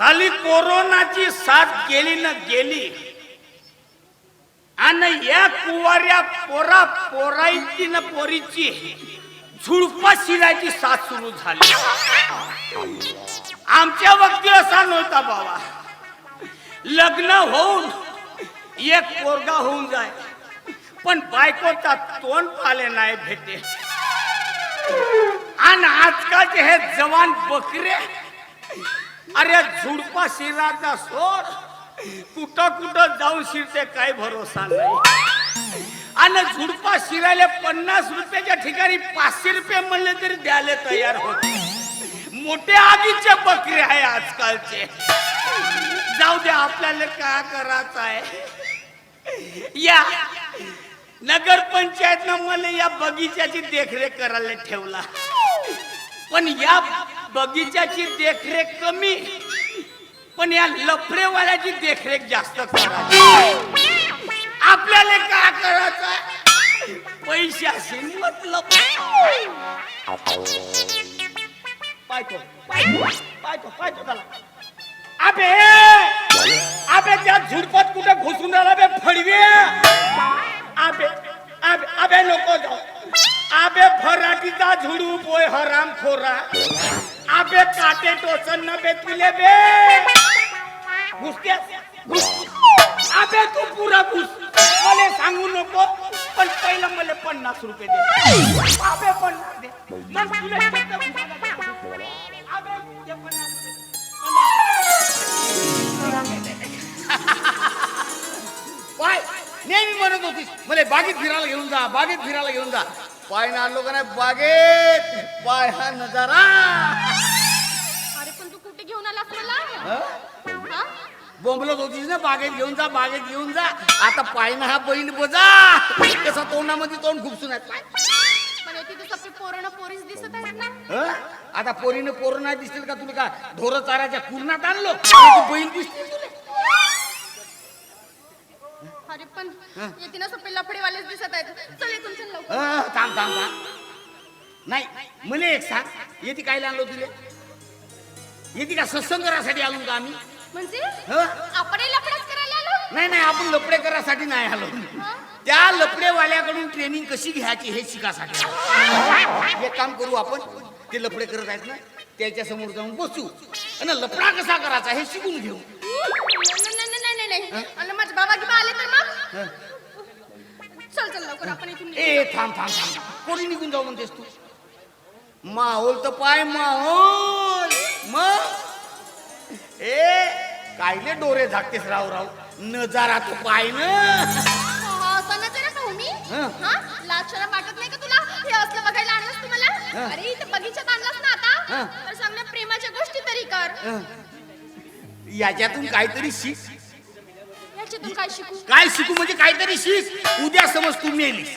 साली कोरोनाची साथ गेली ना गेली. आणि या कुवाऱ्या पोरा पोराईची ना पोरीची झुडपा शिरायची साथ सुरू झाली. आमच्या वक्ती असा नव्हता बाबा. लग्न होऊन एक पोरगा होऊन जाय. पण बायकोचा तोंड पाले नाही भेटे आणि आजकालचे हे जवान बकरे अरे झुडपा शिराचा सोड. कुठं कुठं जाऊन शिरते काय भरोसा नाही. आणि झुडपा शिरायला पन्नास रुपयाच्या ठिकाणी पाचशे रुपये म्हणले तरी द्यायला तयार होते मोठे आगीचे बकरे आहे आजकालचे. जाऊ द्या आपल्याला काय करायचं आहे? या. नगर पंचायतनं मला या बगीच्याची देखरेख करायला ठेवला. पण या बगीच्याची देखरेख कमी पण या लफडेवाल्याची देखरेख जास्त करायची आपल्याला काय करायचं पैशाशी मतलब. पाहतो पाहतो पाहतो त्याला. अबे अबे त्या झुडपत कुठे घुसून राहिला बे फडवे? अबे अबे अबे नको जाऊ. अबे फराटीचा झुडू पोय हराम खोरा आबे काटे टोचन न बे तुले बे. घुसते आबे तू पुरा घुस. मला सांगू नको पण पहिलं मला पन्नास रुपये दे. आबे पन्नास दे. मग तुला पन्नास पाय नेहमी म्हणत होतीस मला बागेत फिरायला घेऊन जा बागेत फिरायला घेऊन जा. पाय ना का नाही? बागेत. पाय हा नजारा. मला हा? बोंबलत होतीस ना बागेत घेऊन जा बागेत घेऊन जा. आता पाय ना हा बैल बजा. कसा तोंडामध्ये तोंड खुपसून आहे. पाय. पण हे तिथे सगळे पोरं पोरीस दिसत आहेत ना. हं? आता पोरीनं पोरं नाही दिसतील का तुला का? ढोरं चाराच्या कुरणात आणलो. आणि ती बैल दिसतील तुला. अरे पण येते ना सगळे लफडेवालेच दिसत आहेत. चल इथून चल लवकर. अं, थांब थांब थांब. नाही मला एक सांग. येते काय आणलो तुले? येते का सत्संग करासाठी आलो का आम्ही? म्हणजे? हं? आपण लफडाच करायला आलो? नाही नाही आपण लपडे करासाठी नाही आलो. त्या लपडेवाल्याकडून ट्रेनिंग कशी घ्यायची हे शिकासाठी आलो. एक काम करू आपण ते लपडे करत आहेत ना त्याच्यासमोर जाऊन बसू. आणि लपडा कसा करायचा हे शिकून घेऊ. नाही नाही, नाही नाही. नाही आणि माझे बाबा किंवा आले तर मग? चल चल लवकर आपण इथून निघू. ए थांब थांब थांब थांब. कोणी निघून जाऊ म्हणतेस तू? माहोल तर पाय माहोल. मग? ए कायले डोरे झाकतेस राव राव? नजारा तो पाय ना. हा, ना हं. हा? वाटत नाही का तुला? हे असलं बघायला आणलंस तुम्हाला. अरे इथे आणलास ना आता. तर चांगल्या प्रेमाच्या गोष्टी तरी कर. याच्यातून काहीतरी शिक. याच्यातून काय शिकू? काय शिकू म्हणजे काहीतरी शिक. उद्या समज तू मेलीस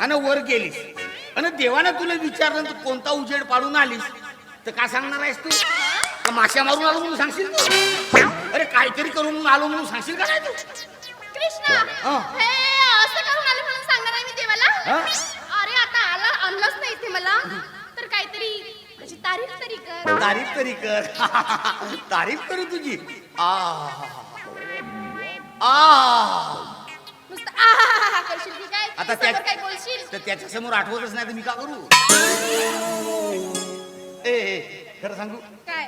आणि वर गेलीस आणि देवानं तुला विचारलं तर कोणता उजेड पाडून आलीस? तर काय सांगणार आहेस तू? का माश्या मारून आलो म्हणून सांगशील तू? अरे काहीतरी करून आलो म्हणून सांगशील का नाही तू? कृष्णा हं. हे असं करून आलं म्हणून सांगणार आहे मी देवाला? हं? अरे आता आला आणलंच नाही इथे मला. तर काहीतरी तारीफ तरी कर. तारीफ तरी कर. तारीफ करू तुझी. आ. आ. नुसतं आहाहाहा करशील की काय? आता समोर त्या काय बोलशील? तर त्याच्यासमोर आठवतच नाही तर मी का करू? ए खरं सांगू? काय?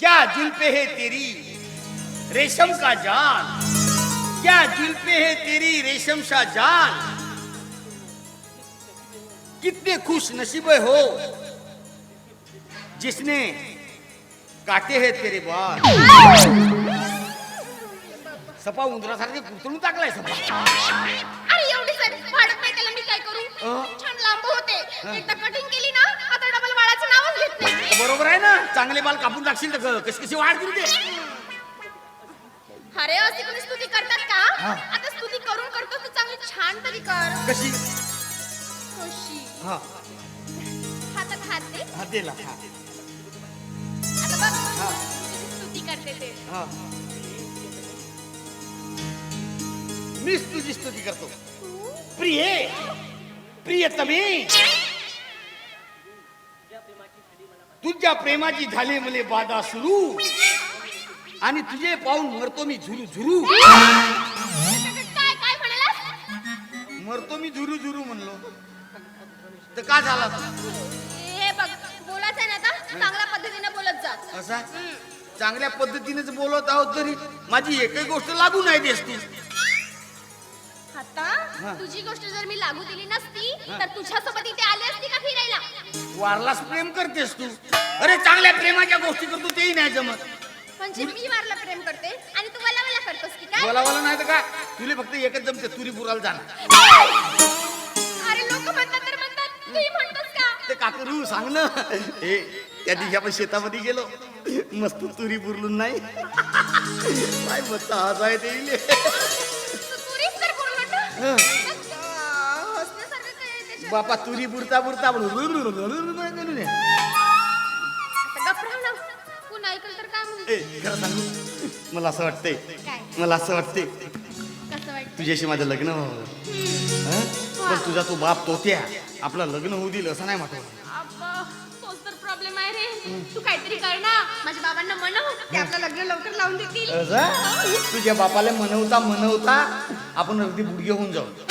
क्या जुल्फे है तेरी रेशम का जाल? क्या जुल्फे है तेरी रेशम सा जाल? कितने खुश नसीबे हो जिसने काटे हैं तेरे बाल। सपा उंदरासारखे कुरतळून टाकलाय सपा। अरे एवढी सारी वाढत नाही त्याला मी काय करू? छान लांब होते. एकदा कटिंग केली ना बरोबर आहे ना? चांगले बाल कापून टाकशील तर कशी कशी वाढ करू ते अरे अशी कोणी स्तुती करतात का? हा. आता स्तुती करून करतो तू चांगली छान तरी कर. कशी? खुशी हा. हातात हात दे. हा दिला हा. आता बघ हा. किती स्तुती करते ते. हा. मीच तुझी स्तुती करतो. प्रिय. प्रियतमे. तुझ्या प्रेमाची झाली मले बाधा सुरू. आणि तुझे पाहून मरतो मी झुरू झुरू. काय काय म्हणाला मरतो मी झुरू झुरू म्हणलो. तर का झाला तू? हे बघ बोलायचं ना आता? चांगल्या पद्धतीने बोलत जा. असा? चांगल्या पद्धतीनेच बोलत आहोत तरी माझी एकही गोष्ट लागू नाही देस तू आता तुझी गोष्ट जर मी लागू दिली नसती तर तुझ्यासोबत इथे आली असती का फिरायला? वारलाच प्रेम करतेस तू. अरे चांगल्या प्रेमाच्या गोष्टी करतो तेही नाही जमत. म्हणजे मी वारला प्रेम करते आणि तू मला मला करतोस की काय? बोला बोला नाही तर का? तुला फक्त एकच जमते तुरी पुराला जाणार अरे लोक म्हणतात तर म्हणतात तूही म्हणतोस का? ते काकरू सांग ना. ए त्या दिवशी आपण शेतामध्ये गेलो. मस्त तुरी पुरलून नाही. काय मस्त आज आहे ते इले. तू तुरीच तर हं. बापा तुरी पुरता पुरता आपण करू नये. आता गप्प राह ना. कोण ऐकल तर काय म्हणू ए खरं सांगू? मला असं वाटतंय. काय? मला असं वाटतंय. कसं वाटतं तुझ्याशी माझं लग्न व्हावं हं? पण तुझा तो बाप तोत्या. आपलं लग्न होऊ दिल असं नाही म्हटलं अब्बा, तोच तर प्रॉब्लेम आहे रे. तू काहीतरी कर ना. माझ्या बाबांना म्हणव. ते आपलं लग्न लवकर लावून देतील. असं? तुझ्या बापाला मनवता मनवता आपण अगदी बुडगे होऊन जाऊ.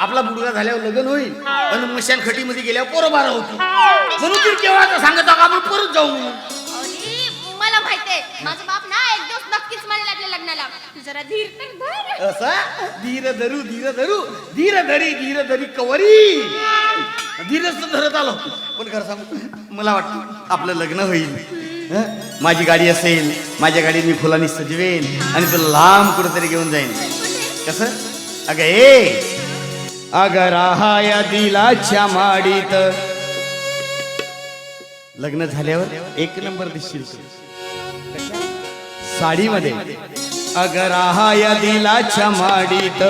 आपला बुडगा झाल्यावर लग्न होईल आणि मशान खटीमध्ये गेल्यावर पोरं बारा होती म्हणून तू केव्हा सांगत आहो का आपण परत जाऊ म्हणून? अरे, मला माहितीये माझा बाप ना एक दिवस नक्कीच म्हणेल आपल्या लग्नाला. तू जरा धीर तर धर. असा? धीर धरू धीर धरू. धीर धरी धीर धरी कवरी. धीरच तर धरत आलो. पण खरं सांगू मला वाटतं आपलं लग्न होईल. हं? माझी गाडी असेल माझ्या गाडीत मी फुलांनी सजवेन आणि तुला लांब कुठेतरी घेऊन जाईन. कसं? अगं ए! अगं राहाया दिलाच्या माडीत. लग्न झाल्यावर एक नंबर दिसशील साडीमध्ये अगं राहाया दिलाच्या माडीत.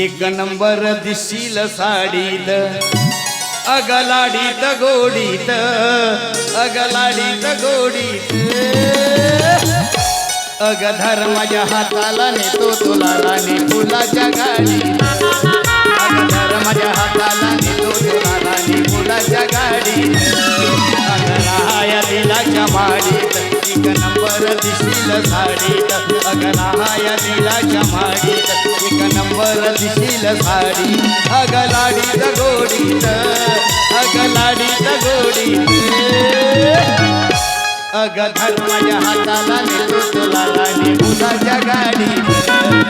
एक नंबर दिसशील साडीत. अगलाडीत गोडीत अगलाडीत गोडीत. अग धर्माच्या हाताला नेतो तुला राणी फुलाच्या गाडीत. माझ्या हाताला निघाला तुला राणी फुलाच्या गाडीत. दिलाच्या माडीत एक नंबर दिशील साडीत. अग राहाया दिलाच्या माडीत एक नंबर दिशील साडी अग लाडीत गोडीत अग गोडीत. अग धर्माच्या हाताला नेतो तुला राणी मुलाच्या गाडी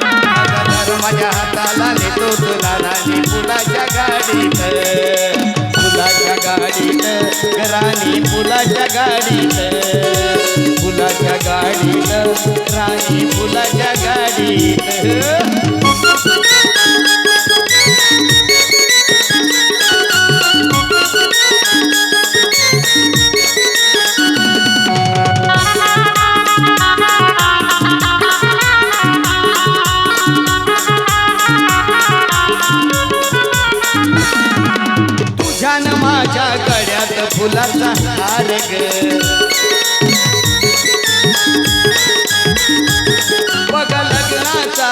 बघ लग्नाचा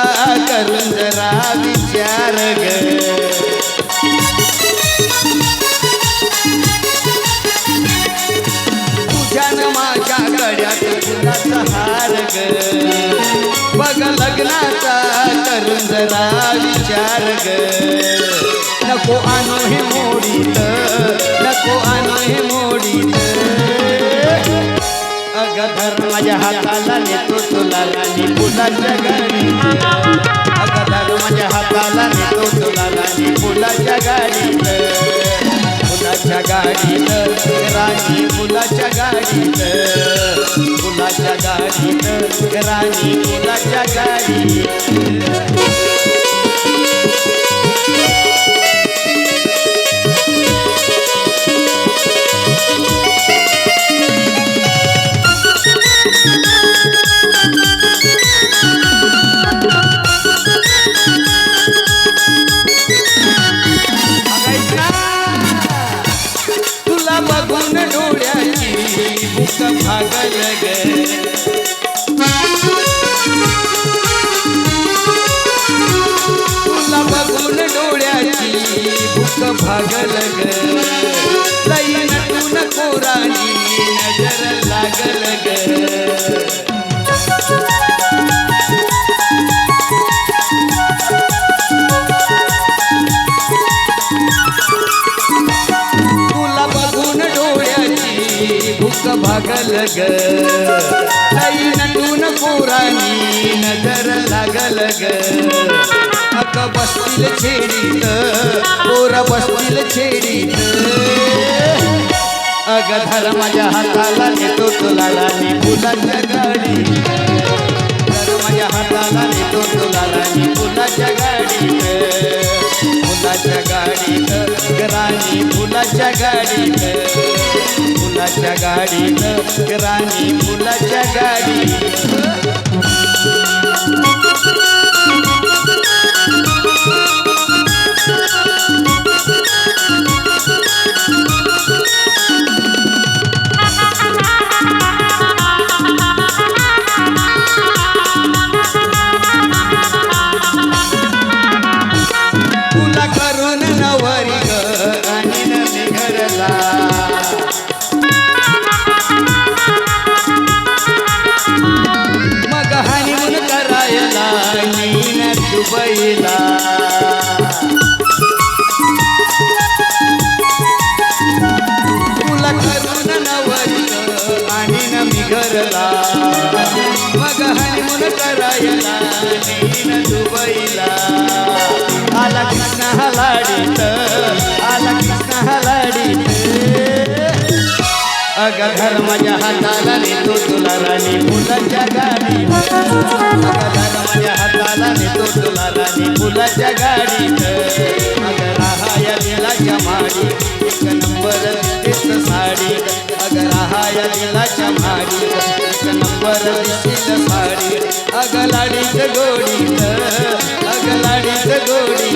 करून जरा विचार ग. तुझ्या माझ्या गड्यात फुलाचा हार ग. बघ लग्नाचा करून जरा विचार ग. नको आणू हे मोडीत नको आणू हे मोडीत. अग धर्माच्या माझ्या हाताला नेतो तुला राणी फुलाच्या गाडीत अग धर माझ्या हाताला नेतो तुला राणी फुलाच्या गाडीत. फुलाच्या गाडीत राणी फुलाच्या गाडीत. मुलाच्या गाडीनं राणी मुलाच्या गाडी भागल ग. लई नटून कोराणी नजर लागल ग. भागल ग. नटून पुराणी नजर लागल ग. अग बसतील छेडीत पोर बसतील छेडीत. अग धर माझ्या हाताला नेतो तुला राणी फुलाच्या गाडी धर माझ्या हाताला नेतो तुला राणी फुलाच्या गाडीत. फुलाच्या गाडीत राणी फुलाच्या गाडीत. फुलाच्या गाडीत राणी फुलाच्या गाडीत. करायला नीन दुबईला. आला कृष्ण हलाडीत आला कृष्ण हलाडीत. अग घर माझ्या हाताला रे तो तुला राणी फुलाच्या गाडी घर माझ्या हाताला रे तो तुला राणी फुलाच्या गाडीत. अग राहाया दिलाच्या माडी एक नंबर दिसत राहाया दिलाच्या माडी नंबर दिसत साडी अग लाडीत गोडीत. गोड़ी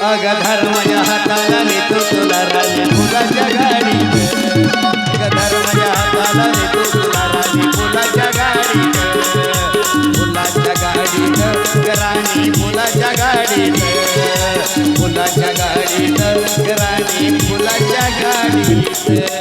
अग धर हाताला नेतो तुला राणी फुलाच्या गाडीत. अग धर हाताला नेतो तुला राणी फुलाच्या गाडीत. गाडीत राणी गाडीत. गाडीत राणी गाडीत.